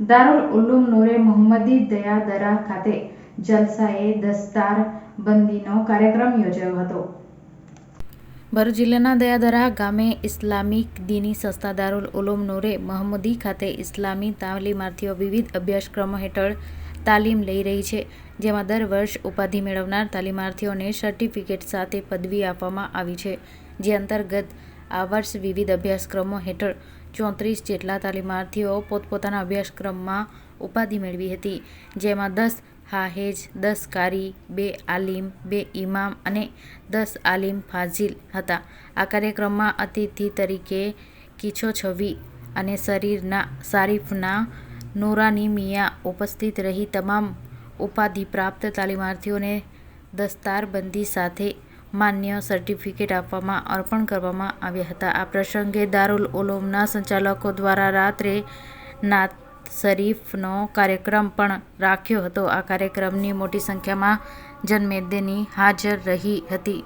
દારુલ ઉલુમ નૂરે મોહમ્મદી દયાદરા ખાતે જલસાએ દસ્તાર બંધીનો કાર્યક્રમ યોજાયો હતો. ભરૂચ જિલ્લાના દયાદરા ગામે ઇસ્લામિક દીની સંસ્થા દારુલ ઉલુમ નૂરે મહમદી ખાતે ઇસ્લામી તાલીમાર્થીઓ વિવિધ અભ્યાસક્રમો હેઠળ તાલીમ લઈ રહી છે, જેમાં દર વર્ષ ઉપાધિ મેળવનાર તાલીમાર્થીઓને સર્ટિફિકેટ સાથે પદવી આપવામાં આવી છે, જે અંતર્ગત આ વર્ષ વિવિધ અભ્યાસક્રમો હેઠળ ચોત્રીસ જેટલા તાલીમાર્થીઓ પોતપોતાના અભ્યાસક્રમમાં ઉપાધિ મેળવી હતી. જેમાં દસ હાહેજ, દસ કારી, બે આલિમ, બે ઇમામ અને દસ આલિમ ફાઝિલ હતા. આ કાર્યક્રમમાં અતિથિ તરીકે કિછો છવી અને શરીરના શારીફના નોરાની મિયા ઉપસ્થિત રહી તમામ ઉપાધિ પ્રાપ્ત તાલીમાર્થીઓને દસ્તારબંધી સાથે માન્ય સર્ટિફિકેટ આપવામાં અર્પણ કરવામાં આવ્યા હતા. આ પ્રસંગે દારૂલ ઓલોમના સંચાલકો દ્વારા રાત્રે નાત શરીફનો કાર્યક્રમ પણ રાખ્યો હતો. આ કાર્યક્રમની મોટી સંખ્યામાં જનમેદની હાજર રહી હતી.